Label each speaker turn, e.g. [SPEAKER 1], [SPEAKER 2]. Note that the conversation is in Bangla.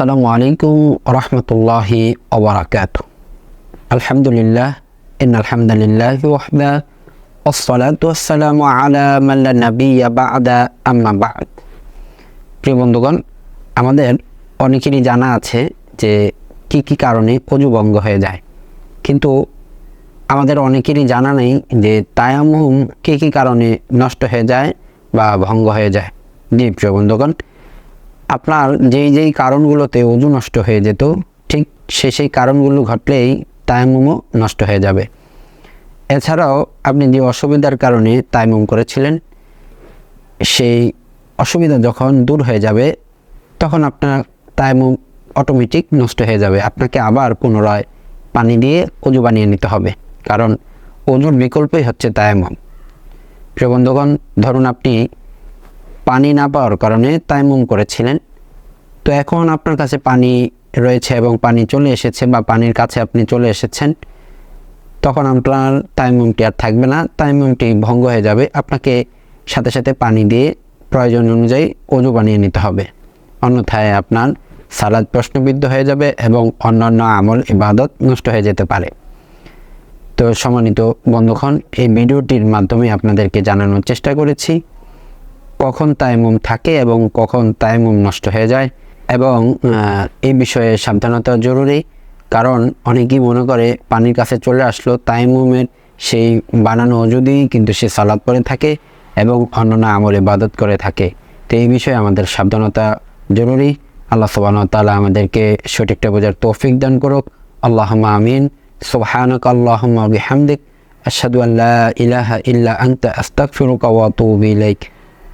[SPEAKER 1] আসসালামু আলাইকুম রহমতুল্লাহি ওবরাকাত আলহামদুলিল্লাহ ইন আলহামদুলিল্লাহ ওয়াহদা والصلاة والسلام على من لا نبي بعد أما بعد প্রিয় বন্ধুগণ আমাদের অনেকেরই জানা আছে যে কি কি কারণে অজু ভঙ্গ হয়ে যায় কিন্তু আমাদের অনেকেরই জানা নেই যে তায়াম্মুম কী কী কারণে নষ্ট হয়ে যায় বা ভঙ্গ হয়ে যায় জি প্রিয় বন্ধুগণ আপনার যেই যেই কারণগুলোতে অজু নষ্ট হয়ে যেত, ঠিক সে সেই কারণগুলো ঘটলেই তায়ামুমও নষ্ট হয়ে যাবে। এছাড়াও আপনি যে অসুবিধার কারণে তায়াম্মুম করেছিলেন, সেই অসুবিধা যখন দূর হয়ে যাবে, তখন আপনার তায়াম্মুম অটোমেটিক নষ্ট হয়ে যাবে। আপনাকে আবার পুনরায় পানি দিয়ে অজু বানিয়ে নিতে হবে, কারণ অজুর বিকল্পই হচ্ছে তায়াম্মুম। প্রিয় বন্ধুগণ, ধরুন আপনি পানি না পাওয়ার কারণে তাইমুম করেছিলেন। তো এখন আপনার কাছে পানি রয়েছে এবং পানি চলে এসেছে বা পানির কাছে আপনি চলে এসেছেন, তখন আপনার তাইমুমটি আর থাকবে না, তাইমুমটি ভঙ্গ হয়ে যাবে। আপনাকে সাথে সাথে পানি দিয়ে প্রয়োজন অনুযায়ী অজু বানিয়ে নিতে হবে। অন্যথায় আপনার সালাদ প্রশ্নবিদ্ধ হয়ে যাবে এবং অন্যান্য আমল, ইবাদত নষ্ট হয়ে যেতে পারে। তো সম্মানিত বন্ধুক্ষণ এই ভিডিওটির মাধ্যমে আপনাদেরকে জানানোর চেষ্টা করেছি। কখন তাইমুম থাকে এবং কখন তাইমুম নষ্ট হয়ে যায় এবং এই বিষয়ে সাবধানতা জরুরি। কারণ অনেকেই মনে করে পানির কাছে চলে আসলো, তাইমুমের সেই বানানো যদি কিন্তু সে সালাদ পরে থাকে এবং অন্যান্য আমল ইবাদত করে থাকে। তো এই বিষয়ে আমাদের সাবধানতা জরুরি। আল্লাহ সুবাহ তাআলা আমাদেরকে সঠিকটা বোঝার তৌফিক দান করুক। আল্লাহ আমিন। সুবহানাক আল্লাহুম্মা বিহামদিক। আশহাদু আন লা ইলাহা ইল্লা আনতা আস্তাগফিরুকা ওয়া আতুবু